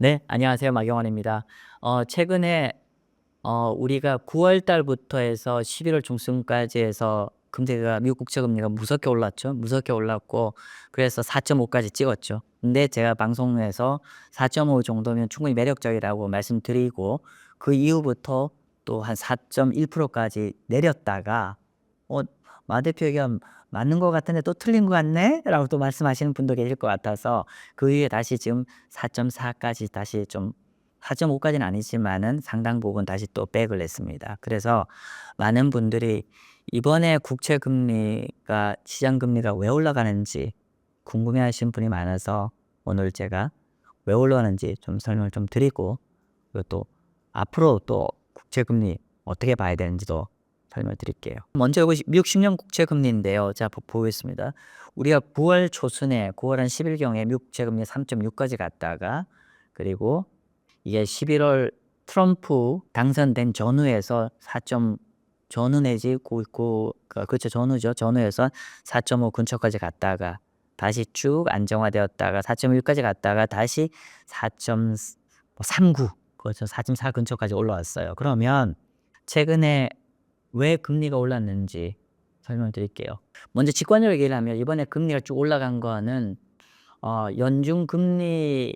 네, 안녕하세요. 마경원입니다. 어, 최근에 어, 우리가 9월 달부터 해서 11월 중순까지 해서 금리가 미국 국채 금리가 무섭게 올랐죠. 무섭게 올랐고 그래서 4.5까지 찍었죠. 근데 제가 방송에서 4.5 정도면 충분히 매력적이라고 말씀드리고 그 이후부터 또 한 4.1%까지 내렸다가 어, 마 대표 의견 맞는 것 같은데 또 틀린 것 같네? 라고 또 말씀하시는 분도 계실 것 같아서 그 이후에 다시 지금 4.4까지 다시 좀 4.5까지는 아니지만은 상당 부분 다시 또 백을 냈습니다. 그래서 많은 분들이 이번에 국채 금리가 시장 금리가 왜 올라가는지 궁금해 하시는 분이 많아서 오늘 제가 왜 올라가는지 좀 설명을 좀 드리고 그리고 또 앞으로 또 국채 금리 어떻게 봐야 되는지도 설명을 드릴게요. 먼저 이거 미국 10년 국채 금리인데요. 자 보- 보겠습니다. 우리가 9월 초순에 9월 한 10일경에 미국 국채 금리 3.6까지 갔다가 그리고 이게 11월 트럼프 당선된 전후에서 4. 전후 내지 고, 고 그- 그렇죠 전후죠 전후에서 4.5 근처까지 갔다가 다시 쭉 안정화되었다가 4.1까지 갔다가 다시 4.39 그렇죠 4.4 근처까지 올라왔어요. 그러면 최근에 왜 금리가 올랐는지 설명드릴게요. 먼저 직관적으로 얘기를 하면 이번에 금리가 쭉 올라간 거는 어, 연중 금리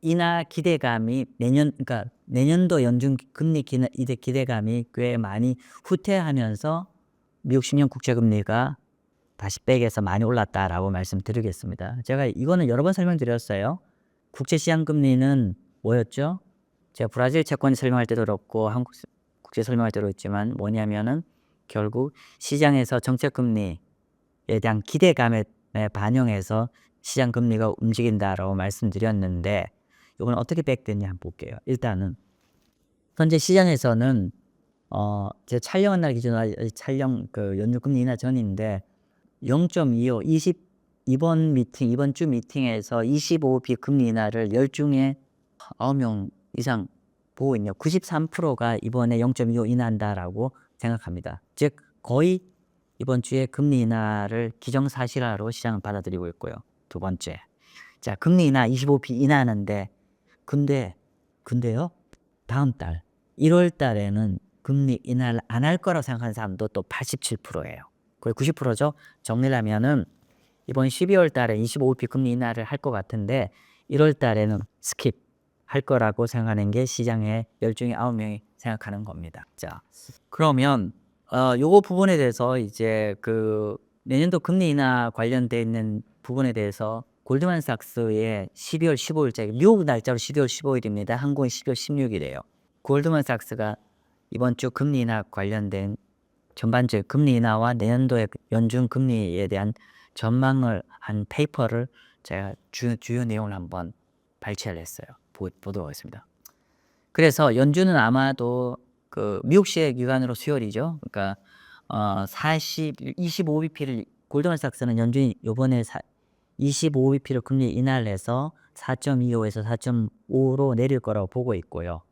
인하 기대감이 내년 그러니까 내년도 연중 금리 기대, 기대감이 꽤 많이 후퇴하면서 미국 10년 국채 금리가 다시 백에서 많이 올랐다라고 말씀드리겠습니다. 제가 이거는 여러 번 설명드렸어요. 국채 시장 금리는 뭐였죠? 제가 브라질 채권 설명할 때도 그렇고 한국 국제 설명할 때도 있지만 뭐냐면은 결국 시장에서 정책 금리에 대한 기대감에 반영해서 시장 금리가 움직인다라고 말씀드렸는데 이건 어떻게 백됐냐 한번 볼게요. 일단은 현재 시장에서는 어, 제 촬영한 날 기준으로 촬영 그 연준 금리 인하 전인데 0.25 20 이번 미팅 이번 주 미팅에서 25비 금리 인하를 10중에 9명 이상 보고 있네요. 93%가 이번에 0.25 인하한다라고 생각합니다. 즉 거의 이번 주에 금리 인하를 기정사실화로 시장은 받아들이고 있고요. 두 번째, 자 금리 인하 25비 인하하는데 근데 근데요 다음 달 1월 달에는 금리 인하를 안 할 거라고 생각하는 사람도 또 87%예요. 거의 90%죠. 정리를 하면은 이번 12월 달에 25비 금리 인하를 할 것 같은데 1월 달에는 스킵 할 거라고 생각하는 게 시장의 10중에 9명이 생각하는 겁니다. 자, 그러면 어 요거 부분에 대해서 이제 그 내년도 금리 인하 관련돼 있는 부분에 대해서 골드만삭스의 12월 15일자 미국 날짜로 12월 15일입니다. 한국은 12월 16일이에요. 골드만삭스가 이번 주 금리 인하 관련된 전반적 금리 인하와 내년도의 연준 금리에 대한 전망을 한 페이퍼를 제가 주, 주요 내용을 한번 발췌를 했어요. 보, 보도록 하겠습니다. 그래서 연준은 아마도 그 미국시의 기관으로 수요일이죠. 그러니까 어 40, 25bp를 골드만삭스는 연준이 요번에 25bp를 금리 인하를 해서 4.25에서 4.5로 내릴 거라고 보고 있고요.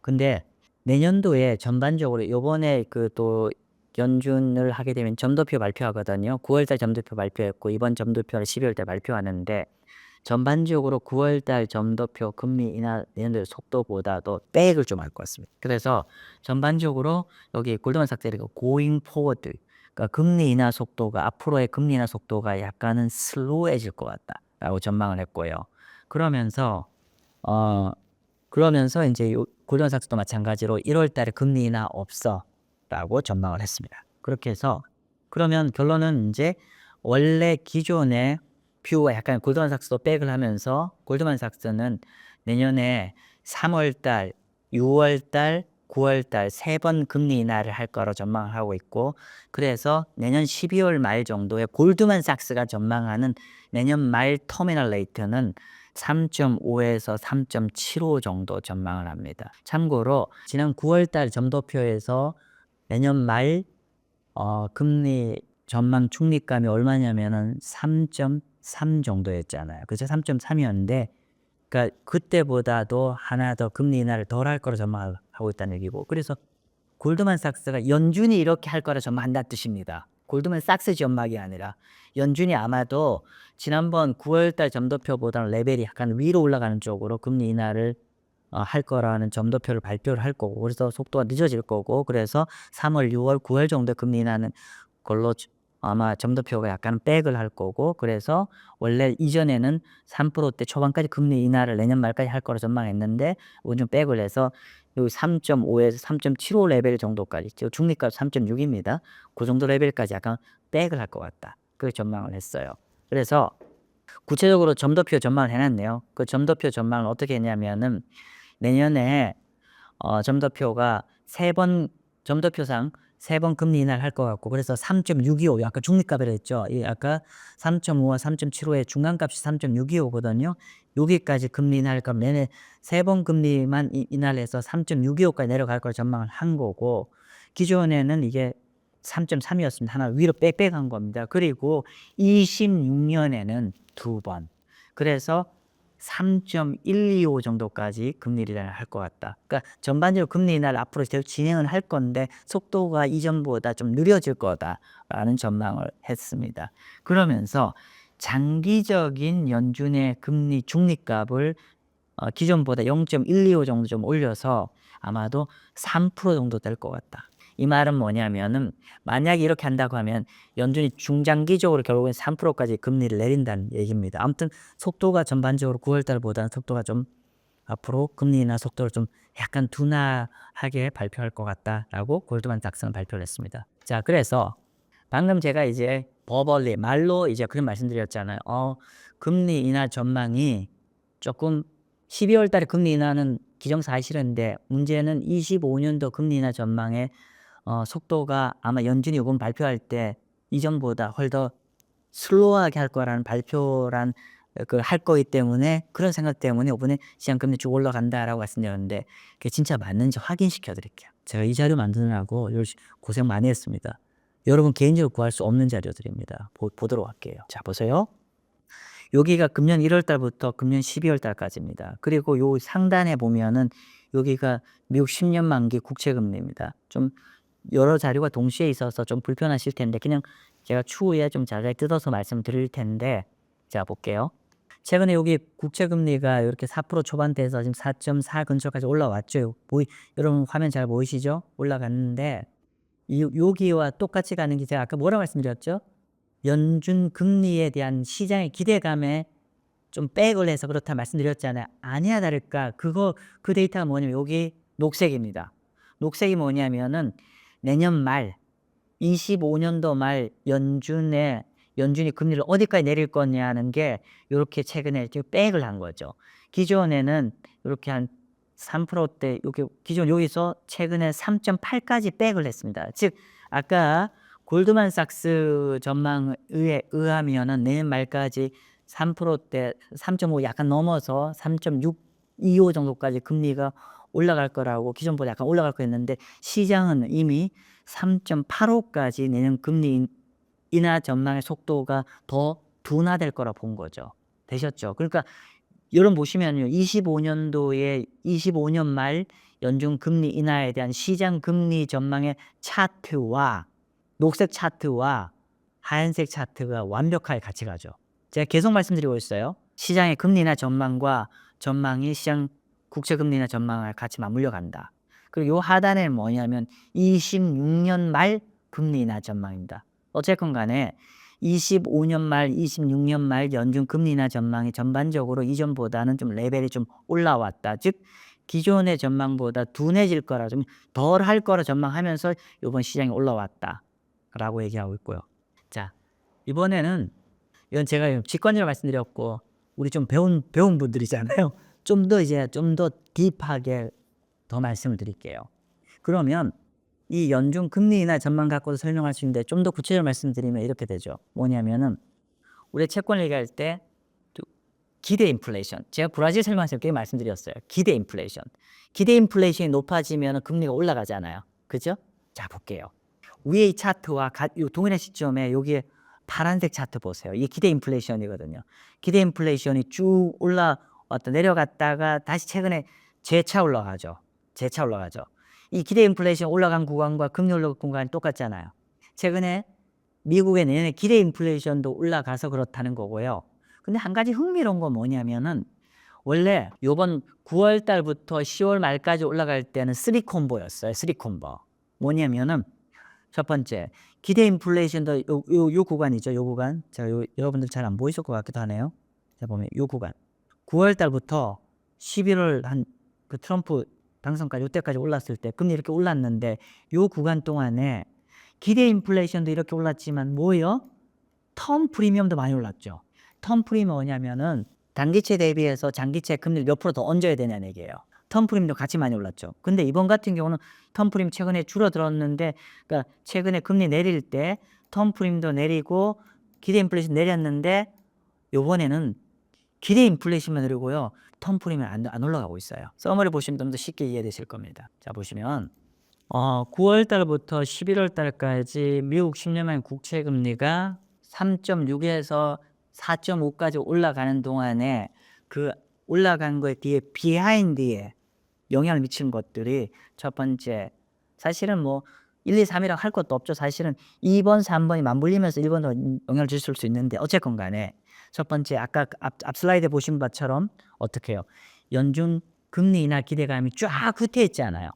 근데 내년도에 전반적으로 요번에 그 또 연준을 하게 되면 점도표 발표하거든요. 9월달 점도표 발표했고 이번 점도표를 12월달 발표하는데 전반적으로 9월달 점도표 금리 인하 내년도 속도보다도 백을 좀 할 것 같습니다. 그래서 전반적으로 여기 골드만삭스가 going forward 그러니까 금리 인하 속도가 앞으로의 금리 인하 속도가 약간은 슬로우해질 것 같다라고 전망을 했고요. 그러면서 어 그러면서 이제 요 골드만삭스도 마찬가지로 1월달에 금리 인하 없어라고 전망을 했습니다. 그렇게 해서 그러면 결론은 이제 원래 기존의 뷰와 약간 골드만삭스도 백을 하면서 골드만삭스는 내년에 3월달, 6월달, 9월달 세 번 금리 인하를 할 거로 전망을 하고 있고 그래서 내년 12월 말 정도에 골드만삭스가 전망하는 내년 말 터미널 레이트는 3.5에서 3.75 정도 전망을 합니다. 참고로 지난 9월달 점도표에서 내년 말 어, 금리 전망 중립감이 얼마냐면은 3.3 정도였잖아요. 그래서 3.3이었는데 그러니까 그때보다도 하나 더 금리 인하를 덜 할 거로 전망하고 있다는 얘기고 그래서 골드만삭스가 연준이 이렇게 할 거라 전망한다는 뜻입니다. 골드만삭스 전망이 아니라 연준이 아마도 지난번 9월달 점도표보다는 레벨이 약간 위로 올라가는 쪽으로 금리 인하를 어, 할 거라는 점도표를 발표를 할 거고 그래서 속도가 늦어질 거고 그래서 3월, 6월, 9월 정도 금리 인하는 걸로 주- 아마 점도표가 약간 백을 할 거고 그래서 원래 이전에는 3%대 초반까지 금리 인하를 내년 말까지 할 거라 전망했는데 이건 좀 백을 해서 여기 3.5에서 3.75 레벨 정도까지 중립값 3.6입니다. 그 정도 레벨까지 약간 백을 할 것 같다. 그 전망을 했어요. 그래서 구체적으로 점도표 전망을 해놨네요. 그 점도표 전망을 어떻게 했냐면은 내년에 어, 점도표가 세 번 점도표상 세 번 금리 인하를 할 것 같고 그래서 3.625 아까 중립값이라 했죠. 이 아까 3.5와 3.75의 중간값이 3.625거든요. 여기까지 금리 인하할 거면 내내 세 번 금리만 이- 인하를 해서 3.625까지 내려갈 걸 전망을 한 거고 기존에는 이게 3.3이었습니다. 하나 위로 빽빽한 겁니다. 그리고 26년에는 두 번. 그래서 3.125 정도까지 금리 인하를 할 것 같다. 그러니까 전반적으로 금리 인하를 앞으로 계속 진행을 할 건데 속도가 이전보다 좀 느려질 거다라는 전망을 했습니다. 그러면서 장기적인 연준의 금리 중립값을 어, 기존보다 0.125 정도 좀 올려서 아마도 3% 정도 될 것 같다. 이 말은 뭐냐면은 만약에 이렇게 한다고 하면 연준이 중장기적으로 결국엔 3%까지 금리를 내린다는 얘기입니다. 아무튼 속도가 전반적으로 9월 달보다는 속도가 좀 앞으로 금리 인하 속도를 좀 약간 둔화하게 발표할 것 같다라고 골드만 닥스는 발표를 했습니다. 자, 그래서 방금 제가 이제 버벌리 말로 이제 그런 말씀드렸잖아요. 어, 금리 인하 전망이 조금 12월 달에 금리 인하는 기정사실인데 문제는 25년도 금리 인하 전망의 어, 속도가 아마 연준이 이번 발표할 때 이전보다 훨 더 슬로우하게 할 거라는 발표란 그 할 거기 때문에 그런 생각 때문에 이번에 시장 금리 쭉 올라간다라고 말씀드렸는데 그게 진짜 맞는지 확인시켜 드릴게요. 제가 이 자료 만드느라고 고생 많이 했습니다. 여러분 개인적으로 구할 수 없는 자료들입니다. 보, 보도록 할게요. 자 보세요. 여기가 금년 1월 달부터 금년 12월 달까지입니다. 그리고 요 상단에 보면은 여기가 미국 10년 만기 국채 금리입니다. 좀 여러 자료가 동시에 있어서 좀 불편하실 텐데 그냥 제가 추후에 좀 자세히 뜯어서 말씀드릴 텐데 자 볼게요. 최근에 여기 국채 금리가 이렇게 4% 초반대에서 지금 4.4 근처까지 올라왔죠. 보이 여러분 화면 잘 보이시죠? 올라갔는데 이 여기와 똑같이 가는 게 제가 아까 뭐라고 말씀드렸죠? 연준 금리에 대한 시장의 기대감에 좀 백을 해서 그렇다 말씀드렸잖아요. 아니야 다를까 그거 그 데이터가 뭐냐면 여기 녹색입니다. 녹색이 뭐냐면은 내년 말 25년도 말 연준의 연준이 금리를 어디까지 내릴 거냐는 게 이렇게 최근에 백을 한 거죠. 기존에는 이렇게 한 3%대 여기 기존 여기서 최근에 3.8까지 백을 했습니다. 즉 아까 골드만삭스 전망에 의하면은 내년 말까지 3%대 3.5 약간 넘어서 3.625 정도까지 금리가 올라갈 거라고 기존보다 약간 올라갈 거였는데 시장은 이미 3.85까지 내년 금리 인- 인하 전망의 속도가 더 둔화될 거라 본 거죠. 되셨죠? 그러니까 여러분 보시면요. 25년도에 25년 말 연준 금리 인하에 대한 시장 금리 전망의 차트와 녹색 차트와 하얀색 차트가 완벽하게 같이 가죠. 제가 계속 말씀드리고 있어요. 시장의 금리 인하 전망과 전망이 시장 국채 금리 인하 전망을 같이 맞물려 간다. 그리고 요 하단에 뭐냐면 26년 말 금리 인하 전망입니다. 어쨌건 간에 25년 말, 26년 말 연준 금리 인하 전망이 전반적으로 이전보다는 좀 레벨이 좀 올라왔다. 즉 기존의 전망보다 둔해질 거라 좀 덜 할 거라 전망하면서 이번 시장이 올라왔다라고 얘기하고 있고요. 자 이번에는 이건 제가 직관적으로 말씀드렸고 우리 좀 배운 배운 분들이잖아요. 좀 더 이제 좀 더 딥하게 더 말씀을 드릴게요. 그러면 이 연준 금리 인하 전망 갖고도 설명할 수 있는데 좀 더 구체적으로 말씀드리면 이렇게 되죠. 뭐냐면은 우리 채권 얘기할 때 기대 인플레이션. 제가 브라질 설명할 때 말씀드렸어요. 기대 인플레이션. 기대 인플레이션이 높아지면 금리가 올라가잖아요. 그죠? 자, 볼게요. 위에 이 차트와 동일한 시점에 여기에 파란색 차트 보세요. 이게 기대 인플레이션이거든요. 기대 인플레이션이 쭉 올라 왔다 내려갔다가 다시 최근에 재차 올라가죠. 재차 올라가죠. 이 기대 인플레이션 올라간 구간과 금리 올라간 구간이 똑같잖아요. 최근에 미국의 내년에 기대 인플레이션도 올라가서 그렇다는 거고요. 근데 한 가지 흥미로운 건 뭐냐면은 원래 요번 9월 달부터 10월 말까지 올라갈 때는 3콤보였어요. 3콤보. 뭐냐면은 첫 번째 기대 인플레이션도 요, 요, 요 구간이죠. 요 구간. 제가 요, 여러분들 잘 안 보이실 것 같기도 하네요. 자 보면 요 구간. 9월 달부터 11월 한 그 트럼프 당선까지 요때까지 올랐을 때 금리 이렇게 올랐는데 요 구간 동안에 기대 인플레이션도 이렇게 올랐지만 뭐요? 텀 프리미엄도 많이 올랐죠. 텀 프리미엄 뭐냐면은 단기채 대비해서 장기채 금리를 몇 프로 더 얹어야 되냐는 얘기예요. 텀 프리미엄도 같이 많이 올랐죠. 근데 이번 같은 경우는 텀 프리미엄 최근에 줄어들었는데 그러니까 최근에 금리 내릴 때 텀 프리미엄도 내리고 기대 인플레이션 내렸는데 요번에는 기대 인플레이션만 내리고요. 텀 프리미엄 안, 안 올라가고 있어요. 서머리 보시면 좀 더 쉽게 이해되실 겁니다. 자 보시면 어, 9월 달부터 11월 달까지 미국 10년만 국채 금리가 3.6에서 4.5까지 올라가는 동안에 그 올라간 거에 뒤에 비하인드에 영향을 미치는 것들이 첫 번째 사실은 뭐 1, 2, 3이라고 할 것도 없죠. 사실은 2번, 3번이 맞물리면서 1번도 영향을 줄 수 있는데 어쨌건 간에 첫 번째 아까 앞, 앞 슬라이드에 보신 것처럼 어떻게 해요? 연준 금리 인하 기대감이 쫙 후퇴했잖아요.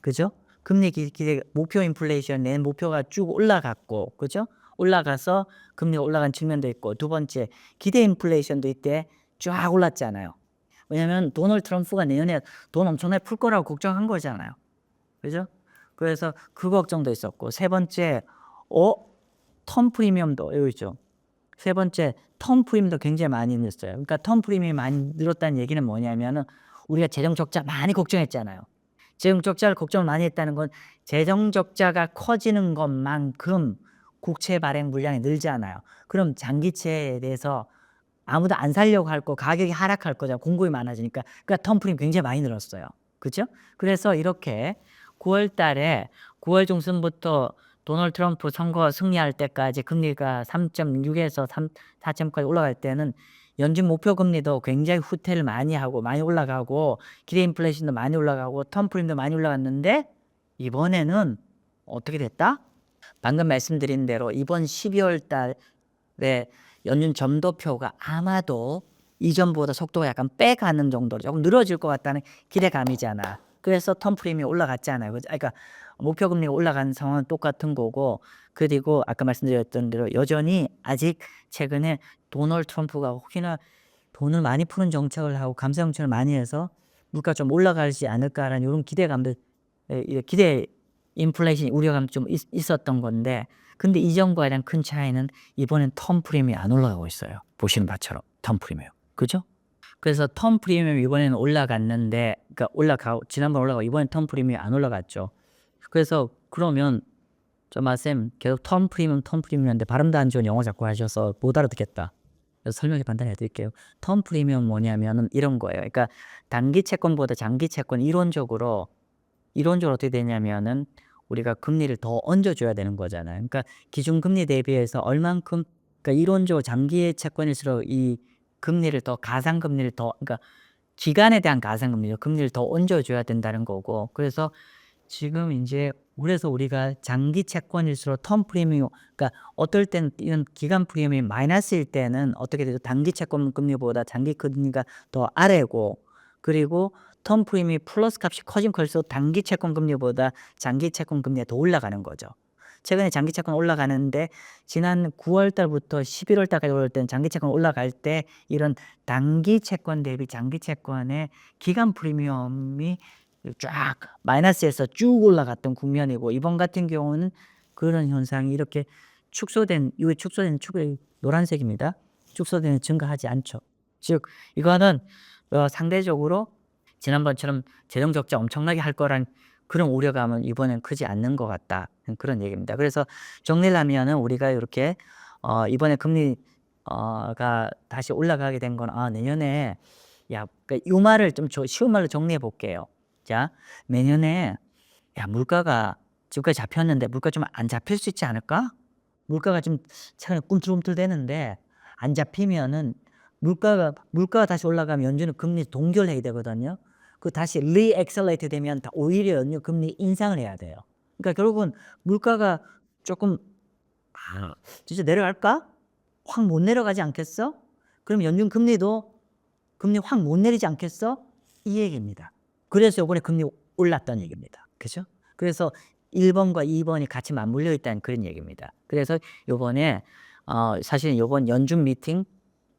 그죠? 금리 기, 기대 목표 인플레이션 내 목표가 쭉 올라갔고 그죠? 올라가서 금리가 올라간 측면도 있고 두 번째 기대 인플레이션도 이때 쫙 올랐잖아요. 왜냐하면 도널드 트럼프가 내년에 돈 엄청나게 풀 거라고 걱정한 거잖아요. 그죠? 그래서 그 걱정도 있었고 세 번째 어? 텀 프리미엄도 여기 있죠. 세 번째 텀 프리미엄도 굉장히 많이 늘었어요. 그러니까 텀 프리미엄이 많이 늘었다는 얘기는 뭐냐면은 우리가 재정 적자 많이 걱정했잖아요. 재정 적자를 걱정을 많이 했다는 건 재정 적자가 커지는 것만큼 국채 발행 물량이 늘잖아요. 그럼 장기채에 대해서 아무도 안 살려고 할 거 가격이 하락할 거잖아. 공급이 많아지니까. 그러니까 텀프림 굉장히 많이 늘었어요. 그죠? 그래서 이렇게 9월 달에 9월 중순부터 도널드 트럼프 선거 승리할 때까지 금리가 3.6에서 3, 4.까지 올라갈 때는 연준 목표 금리도 굉장히 후퇴를 많이 하고 많이 올라가고 기대 인플레이션도 많이 올라가고 텀프림도 많이 올라갔는데 이번에는 어떻게 됐다? 방금 말씀드린 대로 이번 12월 달에 연준 점도표가 아마도 이전보다 속도가 약간 빼가는 정도로 조금 늘어질 것 같다는 기대감이잖아. 그래서 텀 프리미엄이 올라갔잖아요. 그러니까 목표 금리가 올라간 상황은 똑같은 거고 그리고 아까 말씀드렸던 대로 여전히 아직 최근에 도널드 트럼프가 혹시나 돈을 많이 푸는 정책을 하고 감세 정책을 많이 해서 물가 좀 올라가지 않을까라는 이런 기대감들 기대 인플레이션 우려감 좀 있, 있었던 건데 근데 이전과 가장 큰 차이는 이번엔 텀 프리미엄이 안 올라가고 있어요. 보시는 바처럼 텀 프리미엄. 그죠? 그래서 텀 프리미엄 이번에는 올라갔는데 그러니까 올라가고 지난번 올라가고 이번엔 텀 프리미엄이 안 올라갔죠. 그래서 그러면 저 마쌤 계속 텀 프리미엄 텀 프리미엄인데 발음도 안 좋은 영어 자꾸 하셔서 못 알아듣겠다. 그래서 설명이 간단히 해드릴게요. 텀 프리미엄 뭐냐면은 이런 거예요. 그러니까 단기 채권보다 장기 채권 이론적으로 이론적으로 어떻게 되냐면은 우리가 금리를 더 얹어줘야 되는 거잖아요. 그러니까 기준 금리 대비해서 얼만큼 그러니까 이론적으로 장기 채권일수록 이 금리를 더 가상 금리를 더 그러니까 기간에 대한 가상 금리죠. 금리를 더 얹어줘야 된다는 거고 그래서 지금 이제 그래서 우리가 장기 채권일수록 텀 프리미엄 그러니까 어떨 때는 이런 기간 프리미엄이 마이너스일 때는 어떻게 되죠? 단기 채권 금리보다 장기 금리가 더 아래고 그리고 텀 프리미엄이 플러스 값이 커진 걸수록 단기 채권 금리보다 장기 채권 금리가 더 올라가는 거죠. 최근에 장기 채권 올라가는데 지난 9월 달부터 11월 달까지 올라갈 때는 장기 채권 올라갈 때 이런 단기 채권 대비 장기 채권의 기간 프리미엄이 쫙 마이너스에서 쭉 올라갔던 국면이고 이번 같은 경우는 그런 현상이 이렇게 축소된 이후에 축소된 축이 노란색입니다. 축소되는 증가하지 않죠. 즉 이거는 어, 상대적으로 지난번처럼 재정 적자 엄청나게 할 거란 그런 우려감은 이번엔 크지 않는 것 같다 그런 얘기입니다. 그래서 정리를 하면은 우리가 이렇게 어, 이번에 금리 어가 다시 올라가게 된 건 아 내년에 야, 그러니까 이 말을 좀 저- 쉬운 말로 정리해 볼게요. 자, 내년에 야 물가가 지금까지 잡혔는데 물가 좀 안 잡힐 수 있지 않을까? 물가가 좀 최근에 꿈틀꿈틀 되는데 안 잡히면은 물가가 물가가 다시 올라가면 연준은 금리 동결해야 되거든요. 그 다시 리액셀레이트 되면 다 오히려 연준 금리 인상을 해야 돼요. 그러니까 결국은 물가가 조금 아, 진짜 내려갈까? 확 못 내려가지 않겠어? 그럼 연준 금리도 금리 확 못 내리지 않겠어? 이 얘기입니다. 그래서 이번에 금리 올랐다는 얘기입니다. 그죠? 그래서 1번과 2번이 같이 맞물려 있다는 그런 얘기입니다. 그래서 요번에 어, 사실 요번 연준 미팅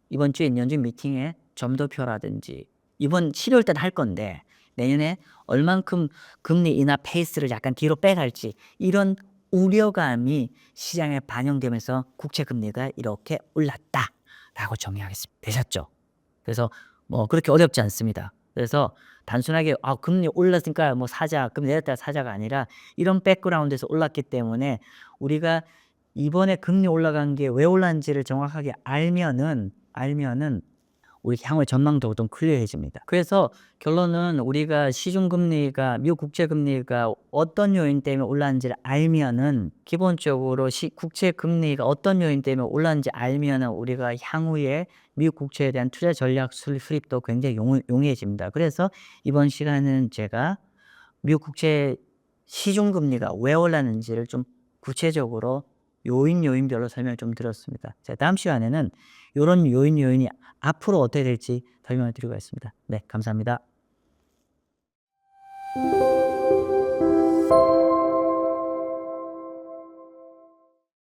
이번 주에 연준 미팅에 점도표라든지 이번 12월 달에 할 건데 내년에 얼만큼 금리 인하 페이스를 약간 뒤로 빼갈지 이런 우려감이 시장에 반영되면서 국채 금리가 이렇게 올랐다라고 정리하겠습니다. 되셨죠? 그래서 뭐 그렇게 어렵지 않습니다. 그래서 단순하게 아 금리 올랐으니까 뭐 사자, 금리 내렸다 사자가 아니라 이런 백그라운드에서 올랐기 때문에 우리가 이번에 금리 올라간 게 왜 올랐는지를 정확하게 알면은 알면은 우리 향후의 전망도 좀 클리어해집니다. 그래서 결론은 우리가 시중 금리가 미국 국채 금리가 어떤 요인 때문에 올랐는지를 알면은 기본적으로 시, 국채 금리가 어떤 요인 때문에 올랐는지 알면은 우리가 향후에 미국 국채에 대한 투자 전략 수립, 수립도 굉장히 용, 용이해집니다. 그래서 이번 시간은 제가 미국 국채 시중 금리가 왜 올랐는지를 좀 구체적으로 요인 요인별로 설명을 좀 드렸습니다. 자, 다음 시간에는 이런 요인 요인이 앞으로 어떻게 될지 설명을 드리고 있습니다. 네, 감사합니다.